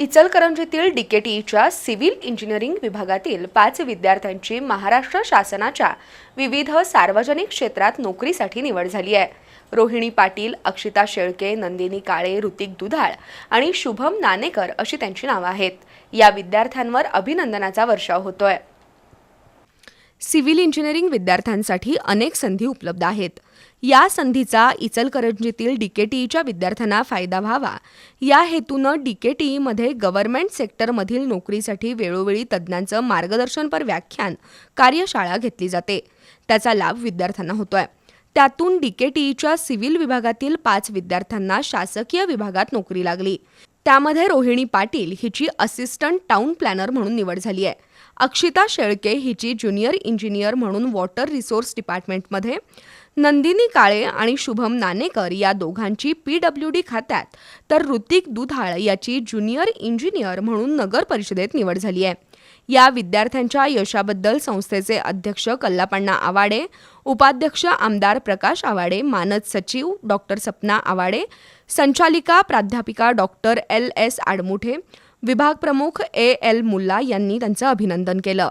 इचलकरंजीतील डीकेटीईच्या civil engineering विभागातील पाच विद्यार्थ्यांची महाराष्ट्र शासनाच्या विविध सार्वजनिक क्षेत्रात नोकरीसाठी निवड झाली आहे. रोहिणी पाटील अक्षिता शेळके नंदिनी काळे ऋतिक दुधाळ आणि शुभम नानेकर अशी त्यांची नावं आहेत. या विद्यार्थ्यांवर अभिनंदनाचा वर्षाव होतोय. सिव्हिल इंजिनिअरिंग विद्यार्थ्यांसाठी अनेक संधी उपलब्ध आहेत. या संधीचा इचलकरंजीतील डीकेटीईच्या विद्यार्थ्यांना फायदा व्हावा. या हेतूनं डीकेटीईमध्ये गव्हर्नमेंट सेक्टरमधील नोकरीसाठी वेळोवेळी तज्ज्ञांचं मार्गदर्शनपर व्याख्यान कार्यशाळा घेतली जाते. त्याचा लाभ विद्यार्थ्यांना होतोय. त्यातून डीकेटीईच्या सिव्हिल विभागातील पाच विद्यार्थ्यांना शासकीय विभागात नोकरी लागली. त्यामध्ये रोहिणी पाटील हिची असिस्टंट टाउन प्लॅनर म्हणून निवड झाली आहे. अक्षिता शेळके हिची ज्युनियर इंजिनियर म्हणून वॉटर रिसोर्स डिपार्टमेंटमध्ये नंदिनी काळे आणि शुभम नानेकर या दोघांची पी डब्ल्यू डी खात्यात तर ऋतिक दुधाळ याची ज्युनियर इंजिनियर म्हणून नगर परिषदेत निवड झाली आहे. या विद्यार्थ्यांच्या यशाबद्दल संस्थेचे अध्यक्ष कल्लापण्णा आवाडे उपाध्यक्ष आमदार प्रकाश आवाडे मानद सचिव डॉक्टर सपना आवाडे संचालिका प्राध्यापिका डॉक्टर एल. एस. आडमुठे विभाग प्रमुख ए. एल. मुल्ला यांनी त्यांचं अभिनंदन केलं.